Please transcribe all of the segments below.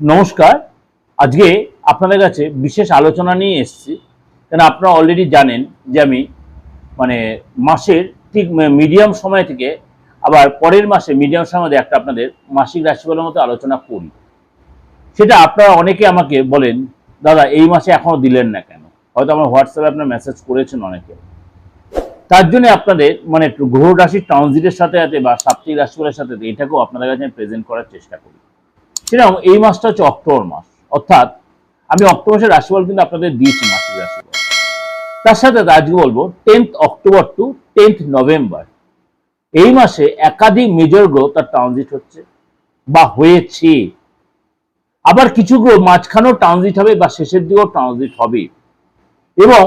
নমস্কার। আজকে আপনাদের কাছে বিশেষ আলোচনা নিয়ে এসেছি। কেন আপনারা অলরেডি জানেন যে আমি মানে মাসের ঠিক মিডিয়াম সময় থেকে আবার পরের মাসে মিডিয়াম সময় একটা আপনাদের মাসিক রাশিফলের মতো আলোচনা করি। সেটা আপনারা অনেকে আমাকে বলেন, দাদা, এই মাসে এখনও দিলেন না কেন? হয়তো আমার হোয়াটসঅ্যাপে আপনার মেসেজ করেছেন অনেকে। তার জন্য আপনাদের মানে গ্রহ রাশির ট্রানজিটের সাথে সাথে বা সাপ্তাহিক রাশিফলের সাথে, এটাকেও আপনাদের কাছে আমি প্রেজেন্ট করার চেষ্টা করি। সেরকম এই মাসটা হচ্ছে অক্টোবর মাস। অর্থাৎ আমি অক্টোবর মাসের রাশিফল কিন্তু আপনাদের দিয়েছি মাসিক রাশিফল। তার সাথে আজকে বলব tenth October to tenth November. এই মাসে একাধিক মেজর গ্রহ তার ট্রানজিট হচ্ছে বা হয়েছে। আবার কিছু গ্রহ মাঝখানেও ট্রানজিট হবে বা শেষের দিকেও ট্রানজিট হবে। এবং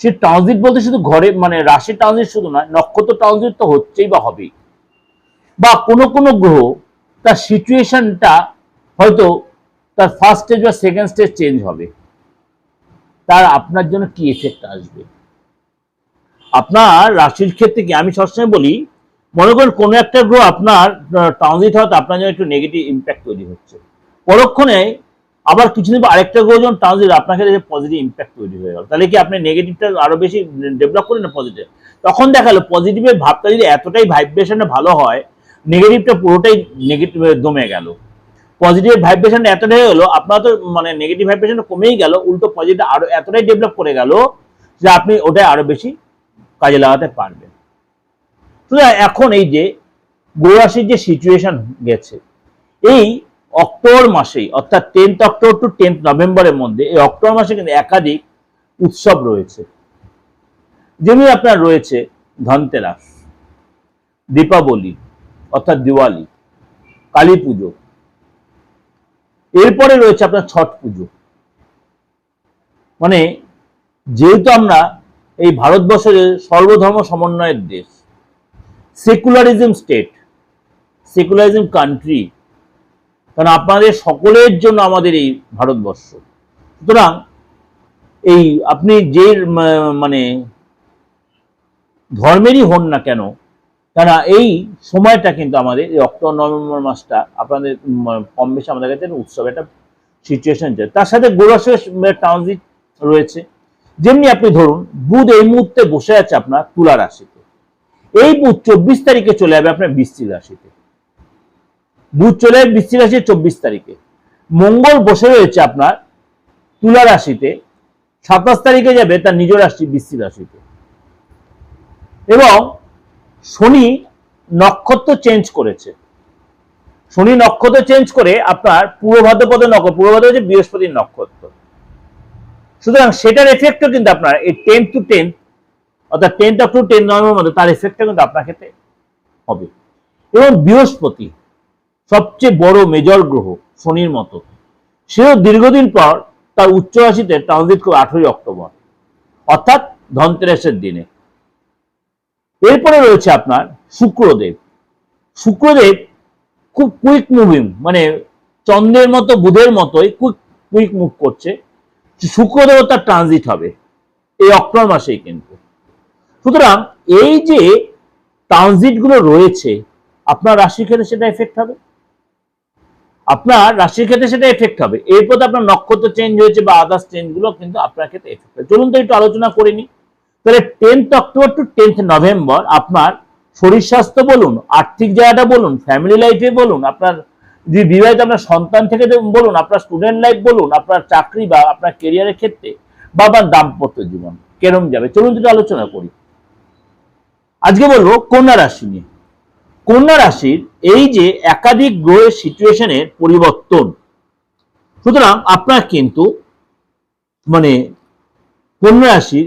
সে ট্রানজিট বলতে শুধু ঘরে মানে রাশি ট্রানজিট শুধু নয়, নক্ষত্র ট্রানজিট তো হচ্ছেই বা হবেই। বা কোনো কোনো গ্রহ তার সিচুয়েশনটা হয়তো তার ফার্স্ট স্টেজ বা সেকেন্ড স্টেজ চেঞ্জ হবে। তার আপনার জন্য কি এফেক্ট আসবে? আপনার রাশির ক্ষেত্রে কি, আমি সবসময় বলি, মনে করেন কোনো একটা গ্রহ আপনার ট্রানজিট হওয়াতে আপনার জন্য একটু নেগেটিভ ইম্প্যাক্ট তৈরি হচ্ছে। পরক্ষণে আবার কিছুদিন পর আরেকটা গ্রহ যখন ট্রানজিট আপনার ক্ষেত্রে পজিটিভ ইম্প্যাক্ট তৈরি হয়ে গেল। তাহলে কি আপনি নেগেটিভটা আরও বেশি ডেভেলপ করেন না পজিটিভ তখন দেখাল পজিটিভের ভাবটা যদি এতটাই ভাইব্রেশনে ভালো হয় নেগেটিভটা পুরোটাই নেগেটিভ দমে গেল। পজিটিভ ভাইব্রেশন এতটাই হলো, আপনার তো মানে নেগেটিভ ভাইব্রেশন কমেই গেল, উল্টো পজিটিভ আরও এতটাই ডেভেলপ করে গেল যে আপনি ওটা আরও বেশি কাজে লাগাতে পারবেন। এখন এই যে গৌরাশির যে সিচুয়েশন গেছে, এই অক্টোবর মাসেই, অর্থাৎ টেন্থ অক্টোবর টু টেন্থ নভেম্বরের মধ্যে, এই অক্টোবর মাসে কিন্তু একাধিক উৎসব রয়েছে। যেমনি আপনার রয়েছে ধনতেরাস, দীপাবলি, অর্থাৎ দিওয়ালি, কালী পুজো এরপরে রয়েছে আপনার ছট পুজো। মানে যেহেতু আমরা এই ভারতবর্ষের সর্বধর্ম সমন্বয়ের দেশ সেকুলারিজম স্টেট সেকুলারিজম কান্ট্রি কারণ আপনাদের সকলের জন্য আমাদের এই ভারতবর্ষ। সুতরাং এই আপনি যে মানে ধর্মেরই হন না কেন কেন এই সময়টা কিন্তু আমাদের, এই অক্টোবর, নভেম্বর মাসটা আপনাদের কম বেশি আমাদের কাছে উৎসব, একটা সিচুয়েশন যায় তার সাথে গোরসের ট্রানজিট রয়েছে। যেমনি আপনি ধরুন, বুধ এই মুহূর্তে বসে আছে আপনার তুলা রাশিতে। এই বুধ চব্বিশ তারিখে চলে যাবে আপনার বৃশ্চিক রাশিতে। বুধ চলে যাবে বৃশ্চিক রাশি চব্বিশ তারিখে। মঙ্গল বসে রয়েছে আপনার তুলা রাশিতে। সাতাশ তারিখে যাবে তার নিজ রাশি বৃশ্চিক রাশিতে। এবং শনি নক্ষত্র চেঞ্জ করেছে। শনি নক্ষত্র চেঞ্জ করে আপনার পূর্ব ভাদ্রপদ নক্ষত্র পূর্ব ভাদ্র হচ্ছে বৃহস্পতির নক্ষত্র। সুতরাং সেটার এফেক্টও কিন্তু আপনার এই টেন টু টেন অর্থাৎ ten of to ten November মধ্যে তার এফেক্টটা কিন্তু আপনার ক্ষেত্রে হবে। এবং বৃহস্পতি সবচেয়ে বড় মেজর গ্রহ শনির মতো। সেও দীর্ঘদিন পর তার উচ্চ রাশিতে ট্রানজিট করে আঠেরোই অক্টোবর, অর্থাৎ ধনতেরাসের দিনে। এরপরে রয়েছে আপনার শুক্রদেব। শুক্রদেব খুব কুইক মুভিং মানে চন্দ্রের মতো, বুধের মতোই কুইক কুইক মুভ করছে। শুক্রদেব তার ট্রানজিট হবে, এই অক্টোবর মাসেই কিন্তু। সুতরাং এই যে ট্রানজিটগুলো রয়েছে, আপনার রাশির ক্ষেত্রে সেটা এফেক্ট হবে। আপনার রাশির ক্ষেত্রে সেটা এফেক্ট হবে। এরপর আপনার নক্ষত্র চেঞ্জ হয়েছে বা আদার্স চেঞ্জগুলো কিন্তু আপনার ক্ষেত্রে এফেক্ট হবে। চলুন তো একটু আলোচনা করে নিই। তাহলে tenth October to tenth November আপনার শরীর স্বাস্থ্য বলুন, আর্থিক জায়গাটা বলুন ফ্যামিলি লাইফে বলুন, আপনার যে বিবাহিত আপনার সন্তান থেকে বলুন, আপনার স্টুডেন্ট লাইফ বলুন, আপনার চাকরি বা আপনার কেরিয়ারের ক্ষেত্রে বা আপনার দাম্পত্য জীবন কেরম যাবে? চলুন একটু আলোচনা করি। আজকে বলব কন্যা রাশি নিয়ে। কন্যা রাশির এই যে একাধিক গ্রহের সিচুয়েশনের পরিবর্তন, সুতরাং আপনার কিন্তু মানে কন্যা রাশির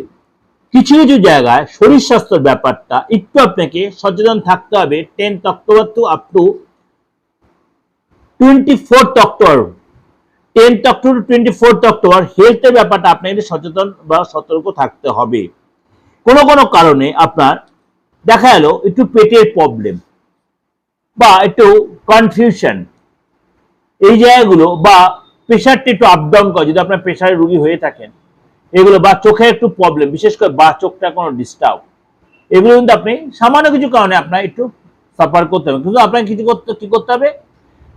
কিছু কিছু জায়গায় শরীর স্বাস্থ্যের ব্যাপারটা একটু আপনাকে সচেতন থাকতে হবে। Tenth October to up to twenty fourth October tenth October to twenty fourth October হেলথের ব্যাপারটা আপনাকে সচেতন বা সতর্ক থাকতে হবে। কোনো কোনো কারণে আপনার দেখা গেল একটু পেটের প্রবলেম বা একটু কনফিউশন এই জায়গাগুলো বা প্রেশারটা একটু আপ ডাউন করে, যদি আপনার প্রেশারের রুগী হয়ে থাকেন এগুলো বা চোখে একটু প্রবলেম বিশেষ করে বা চোখটা কোনো ডিস্টার্ব এগুলো কিন্তু আপনি সামান্য কিছু কারণে আপনার একটু সাফার করতে হবে। কিন্তু আপনাকে কিছু করতে, কি করতে হবে?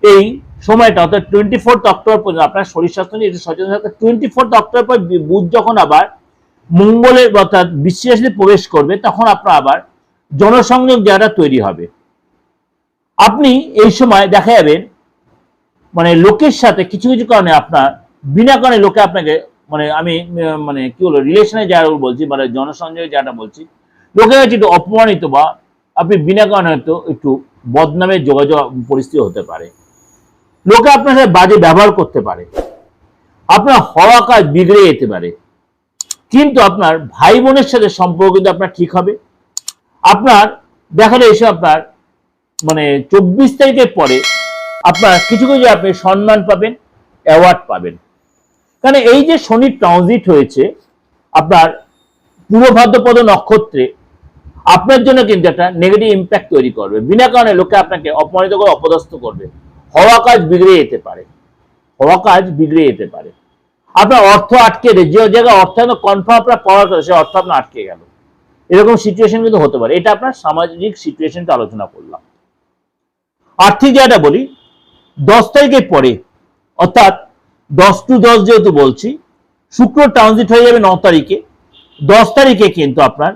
এই সময়টা, অর্থাৎ টোয়েন্টি ফোর্থ অক্টোবর পর্যন্ত আপনার শরীর স্বাস্থ্য নিয়ে একটু সচেতন থাকতে টোয়েন্টি ফোর্থ অক্টোবর পর বুধ যখন আবার মঙ্গলের অর্থাৎ বিশ্বাসে প্রবেশ করবে, তখন আপনার আবার জনসংযোগ জায়গাটা তৈরি হবে। আপনি এই সময় দেখা যাবেন মানে লোকের সাথে কিছু কিছু কারণে আপনার, বিনা কারণে লোকে আপনাকে মানে আমি মানে কি বলব রিলেশনে যারা বলছি মানে জনসংযোগে যাটা বলছি, লোকের কাছে একটু অপমানিত বা আপনি বিনা কারণে হয়তো একটু বদনামের যোগাযোগ পরিস্থিতি হতে পারে। লোকে আপনার সাথে বাজে ব্যবহার করতে পারে। আপনার হওয়া কাজ বিগড়ে যেতে পারে। কিন্তু আপনার ভাই বোনের সাথে সম্পর্ক কিন্তু আপনার ঠিক হবে। আপনার, দেখা যায় এসে আপনার মানে চব্বিশ তারিখের পরে আপনার কিছু কিছু আপনি সম্মান পাবেন অ্যাওয়ার্ড পাবেন। কারণ এই যে শনি ট্রানজিট হয়েছে, আপনার পূর্ব ভাদ্রপদ নক্ষত্রে আপনার জন্য কিন্তু একটা নেগেটিভ ইম্প্যাক্ট তৈরি করবে। বিনা কারণে লোকে আপনাকে অপমানিত করে, অপদস্থ করবে। হওয়া কাজ বিগড়ে যেতে পারে। হওয়া কাজ বিগড়ে যেতে পারে। আপনার অর্থ আটকে যে জায়গায় অর্থ কনফার্ম আপনার পাওয়ার কথা, সে অর্থ আপনার আটকে গেল। এরকম সিচুয়েশন কিন্তু হতে পারে। এটা আপনার সামাজিক সিচুয়েশনটা আলোচনা করলাম। আর্থিক জায়গাটা বলি, দশ তারিখের পরে, অর্থাৎ দশ টু দশ যেহেতু বলছি, শুক্র ট্রানজিট হয়ে যাবে ন তারিখে। দশ তারিখে কিন্তু আপনার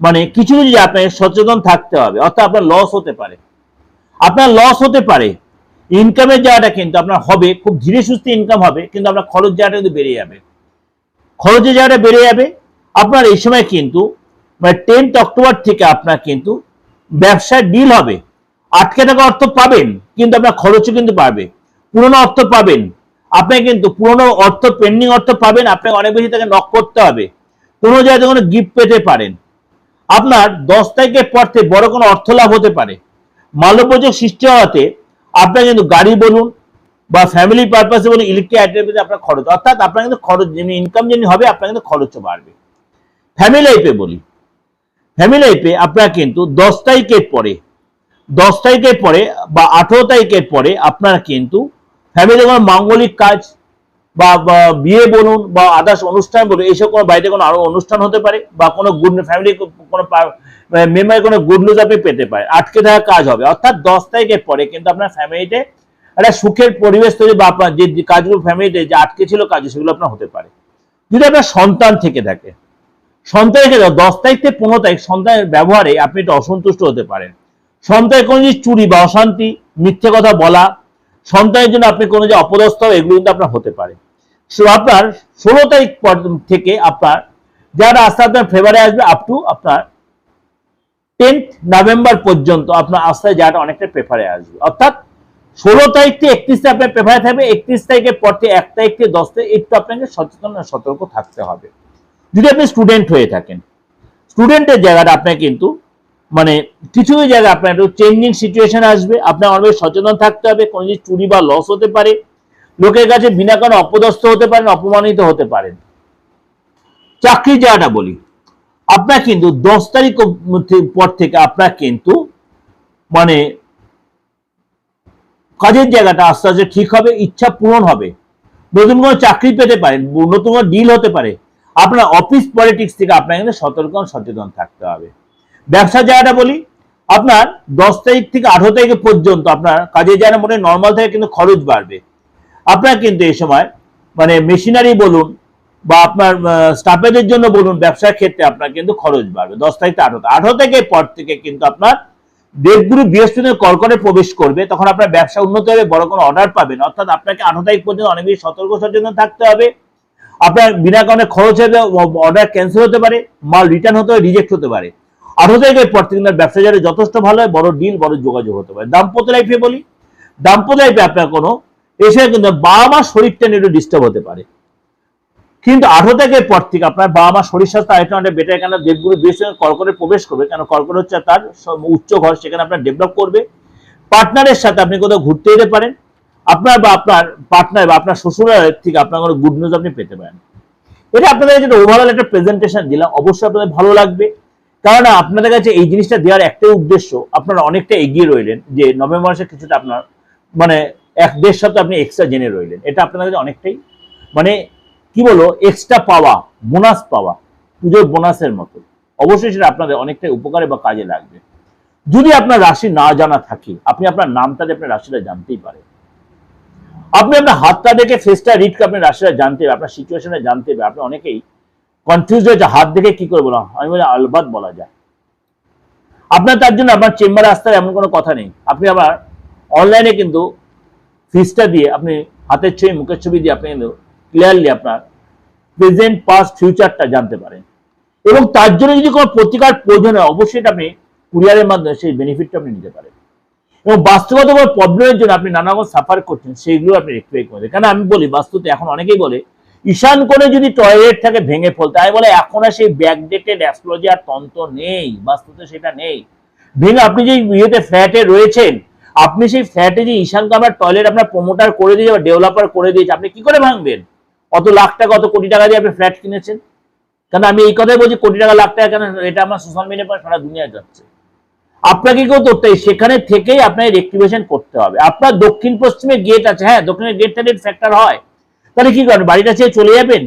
মানে কিছু কিছু আপনাকে সচেতন থাকতে হবে, অর্থাৎ আপনার লস হতে পারে। আপনার লস হতে পারে ইনকামের জায়গাটা কিন্তু আপনার হবে, খুব ধীরে সুস্থে ইনকাম হবে, কিন্তু আপনার খরচ জায়গাটা কিন্তু বেড়ে যাবে। খরচের জায়গাটা বেড়ে যাবে, আপনার এই সময় কিন্তু মানে টেন্থ অক্টোবর থেকে আপনার কিন্তু ব্যবসায় ডিল হবে। আটকে থাকা অর্থ পাবেন, কিন্তু আপনার খরচও কিন্তু পাবে পুরনো অর্থ পাবেন আপনি কিন্তু পুরনো অর্থ পেন্ডিং অর্থ পাবেন, আপনাকে অনেক বেশি তাকে নক করতে হবে। কোনো জায়গায় কোনো গিফট পেতে পারেন, আপনার দশ তারিখের পর থেকে বড় কোনো অর্থ লাভ হতে পারে। মাল্যপ্রযোগ সৃষ্টি হওয়াতে আপনার কিন্তু গাড়ি বলুন বা ফ্যামিলি পারপাসে বলুন ইলেকট্রিক আইটেমে আপনার খরচ, অর্থাৎ আপনার কিন্তু খরচ যেমনি ইনকাম যেমনি হবে, আপনার কিন্তু খরচও বাড়বে। ফ্যামিলি লাইফে বলি। ফ্যামিলি লাইফে আপনার কিন্তু দশ তারিখের পরে, দশ তারিখের পরে বা আঠেরো তারিখের পরে আপনার কিন্তু ফ্যামিলি কোনো মাঙ্গলিক কাজ বা বিয়ে বলুন বা আদার্স অনুষ্ঠান বলুন, এইসব কোনো বাড়িতে কোনো আরও অনুষ্ঠান হতে পারে বা কোনো গুড ফ্যামিলি কোনো মেম্বার কোনো গুড নিউজ আপনি পেতে পারে আটকে থাকা কাজ হবে। অর্থাৎ দশ তারিখের পরে কিন্তু আপনার ফ্যামিলিতে একটা সুখের পরিবেশ তৈরি বা আপনার যে যে কাজগুলো ফ্যামিলিতে যে আটকে ছিল কাজ, সেগুলো আপনার হতে পারে। যদি আপনার সন্তান থেকে থাকে, সন্তানের ক্ষেত্রে দশ তারিখ থেকে পনেরো তারিখ সন্তানের ব্যবহারে আপনি একটু অসন্তুষ্ট হতে পারেন। সন্তানের কোনো জিনিস চুরি বা অশান্তি, মিথ্যে কথা বলা সন্তানের জন্য আপনি কোনো যে অপদস্থ এগুলো কিন্তু আপনার হতে পারে। সো আপনার ষোলো তারিখ থেকে আপনার যারা আস্তে আস্তে ফেভারে আসবে আপ টু আপনার টেন্থ নভেম্বর পর্যন্ত আপনার আস্তে যাটা অনেকটা পেপারে আসবে। অর্থাৎ ষোলো তারিখ থেকে একত্রিশ আপনার পেপারে থাকবে, একত্রিশ তারিখের পর থেকে এক তারিখ থেকে দশ তারিখ একটু আপনাকে সচেতন সতর্ক থাকতে হবে। যদি আপনি স্টুডেন্ট হয়ে থাকেন স্টুডেন্টের জায়গাটা আপনার কিন্তু মানে কিছু জায়গায় আপনার একটু চেঞ্জিং সিচুয়েশন আসবে। আপনার অনেক সচেতন থাকতে হবে, কোনো জিনিস চুরি বা লস হতে পারে। লোকের কাছে বিনা কারণে অপদস্থ হতে পারেন, অপমানিত হতে পারেন। চাকরির জায়গাটা বলি। আপনার কিন্তু দশ তারিখ পর থেকে আপনার কিন্তু মানে কাজের জায়গাটা আস্তে আস্তে ঠিক হবে, ইচ্ছা পূরণ হবে। নতুন কোনো চাকরি পেতে পারেন, নতুন কোনো ডিল হতে পারে। আপনার অফিস পলিটিক্স থেকে আপনার কিন্তু সতর্ক সচেতন থাকতে হবে। ব্যবসার জায়গাটা বলি, আপনার দশ তারিখ থেকে আঠারো তারিখ পর্যন্ত আপনার কাজের জায়গা মনে নর্মাল থেকে কিন্তু খরচ বাড়বে। আপনার কিন্তু এই সময় মানে মেশিনারি বলুন বা আপনার স্টাফেদের জন্য বলুন, ব্যবসার ক্ষেত্রে আপনার কিন্তু খরচ বাড়বে। দশ তারিখ থেকে আঠারো আঠারো তারিখের পর থেকে কিন্তু আপনার দেবগুরু বৃহস্পতি কর্কটে প্রবেশ করবে, তখন আপনার ব্যবসা উন্নত হবে, বড় কোনো অর্ডার পাবেন। অর্থাৎ আপনাকে আঠারো তারিখ পর্যন্ত অনেক বেশি সতর্ক সচেতন থাকতে হবে। আপনার বিনা কারণে খরচ হবে অর্ডার ক্যান্সেল হতে পারে, মাল রিটার্ন হতে পারে রিজেক্ট হতে পারে। আঠারো তারিখের পর থেকে আপনার ব্যবসা যারা যথেষ্ট ভালো হয়, বড় ডিল বড় যোগাযোগ হতে পারে। দাম্পত্য লাইফে বলি, দাম্পত্য লাইফে আপনার কোনো এসে কিন্তু বাবা মার শরীরটা নিয়ে একটু ডিস্টার্ব হতে পারে। কিন্তু আঠারো তারিখের পর থেকে আপনার বাবা মা শরীর স্বাস্থ্য আরেকটু অনেক বেটার কেন দেবগুরু বৃহস্পতি কর্কটে প্রবেশ করবে কেন কর্কট হচ্ছে তার উচ্চ ঘর, সেখানে আপনার ডেভেলপ করবে। পার্টনারের সাথে আপনি কোথাও ঘুরতে যেতে পারেন। আপনার বা আপনার পার্টনার বা আপনার শ্বশুরের থেকে আপনার কোনো গুড নিউজ আপনি পেতে পারেন। এটা আপনাদের যেটা ওভারঅল একটা প্রেজেন্টেশন দিলাম। অবশ্যই আপনাদের ভালো লাগবে। কারণ আপনাদের কাছে এই জিনিসটা দেওয়ার একটাই উদ্দেশ্য, আপনারা অনেকটা এগিয়ে রইলেন, যে নভেম্বর মাসে কিছুটা আপনার মানে এক দেড় সপ্তাহ আপনি এক্সট্রা জেনে রইলেন। এটা আপনাদের কাছে অনেকটাই মানে কি বলো এক্সট্রা পাওয়া বোনাস পাওয়া, পুজোর বোনাসের মতো। অবশ্যই সেটা আপনাদের অনেকটাই উপকারে বা কাজে লাগবে। যদি আপনার রাশি না জানা থাকে, আপনি আপনার নামটা আপনার রাশিটা জানতেই পারেন। আপনি আপনার হাতটা দেখে ফেসটা রিডকে আপনি রাশিটা জানতে হবে আপনার সিচুয়েশনে জানতে হবে আপনি অনেকেই কনফিউজ হয়েছে হাত দেখে কি করে বলা আমি বলি আলবাদ বলা যায়। আপনার তার জন্য আপনার চেম্বারে আসতে এমন কোনো কথা নেই। আপনি আবার অনলাইনে কিন্তু ফিসটা দিয়ে আপনি হাতের ছবি, মুখের ছবি দিয়ে আপনি কিন্তু ক্লিয়ারলি আপনার প্রেজেন্ট পাস্ট ফিউচারটা জানতে পারেন। এবং তার জন্য যদি কোনো প্রতিকার প্রয়োজন হয়, অবশ্যই এটা আপনি কুরিয়ারের মাধ্যমে সেই বেনিফিটটা আপনি নিতে পারেন। এবং বাস্তবগত কোনো প্রবলেমের জন্য আপনি নানা রকম সাফার করছেন, সেইগুলো আপনি রেক্টিফাই করবেন কেন আমি বলি বাস্তুতে এখন অনেকেই বলে ঈশান করে যদি টয়লেট থাকে ভেঙে ফেলতে। আমি বলে এখন আর সেই ব্যাকডেটেড অ্যাস্ট্রোলজি আর তন্ত্র নেই বাস্তুতে সেটা নেই। ভেঙে আপনি যে ইয়েতে ফ্ল্যাটে রয়েছেন আপনি সেই ফ্ল্যাটে যে ঈশান কামার টয়লেট আপনার প্রমোটার করে দিয়েছে বা ডেভেলপার করে দিয়েছে আপনি কি করে ভাঙবেন? কত লাখ টাকা কত কোটি টাকা দিয়ে আপনি ফ্ল্যাট কিনেছেন? কারণ আমি এই কথাই বলছি কোটি টাকা লাখ টাকা কেন? এটা আমার সোশ্যাল মিডিয়া সারা দুনিয়া যাচ্ছে। আপনাকে কেউ হবে, সেখানে থেকেই আপনাকে রেক্টিভেশন করতে হবে। আপনার দক্ষিণ পশ্চিমে গেট আছে হ্যাঁ দক্ষিণের গেটটা রেট ফ্যাক্টর হয়। তাহলে কি করেন? বাড়িটা ছেড়ে চলে যাবেন?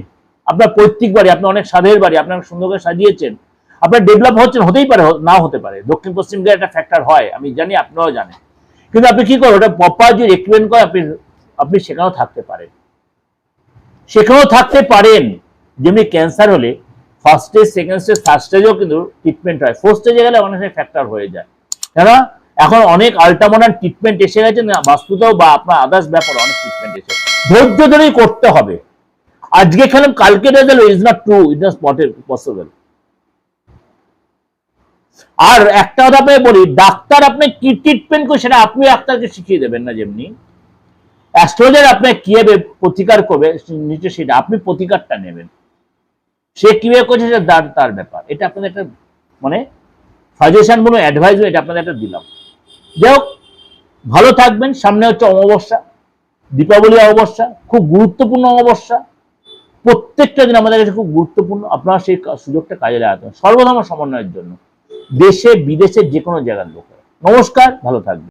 আপনার পৈতৃক বাড়ি আপনি অনেক সাধের বাড়ি, আপনার সুন্দর করে সাজিয়েছেন। আপনার ডেভেলপ হচ্ছেন হতেই পারে, নাও হতে পারে। দক্ষিণ পশ্চিম গেট একটা ফ্যাক্টর হয়, আমি জানি, আপনারাও জানেন। কিন্তু আপনি কি করেন? ওটা প্রপার যে রেক্টিভেট করে আপনি আপনি সেখানেও থাকতে পারেন। সেখানেও থাকতে পারেন। যেমনি ক্যান্সার হলে first stage second stage third স্টেজেও কিন্তু ট্রিটমেন্ট হয়। ফোর্থ স্টেজে গেলে অনেক ফ্যাক্টর হয়ে যায়। কেন এখন অনেক আল্ট্রামডার্ন ট্রিটমেন্ট এসে গেছে, না, বাস্তুতেও বা আপনার আদার্স ব্যাপারে অনেক ট্রিটমেন্ট এসে ধৈর্য ধরেই করতে হবে। আজকে খেলাম, কালকে result is not true it not possible আর একটা আপনাকে বলি, ডাক্তার আপনি কি ট্রিটমেন্ট করে সেটা আপনি ডাক্তারকে শিখিয়ে দেবেন না যেমনি। অ্যাস্ট্রোলজার আপনাকে কীভাবে প্রতিকার করবে নিচে সেটা আপনি প্রতিকারটা নেবেন। সে কীভাবে করছে সেটা তার ব্যাপার। এটা আপনাদের একটা মানে সাজেশন বলুন অ্যাডভাইস এটা আপনাদের একটা দিলাম। যাই হোক ভালো থাকবেন। সামনে হচ্ছে অমাবস্যা, দীপাবলি অমাবস্যা, খুব গুরুত্বপূর্ণ অমাবস্যা। প্রত্যেকটা দিন আমাদের কাছে খুব গুরুত্বপূর্ণ। আপনারা সেই সুযোগটা কাজে লাগাতে। সর্বধর্ম সমন্বয়ের জন্য দেশে, বিদেশে যে কোনো জায়গার লোক নমস্কার, ভালো থাকবেন।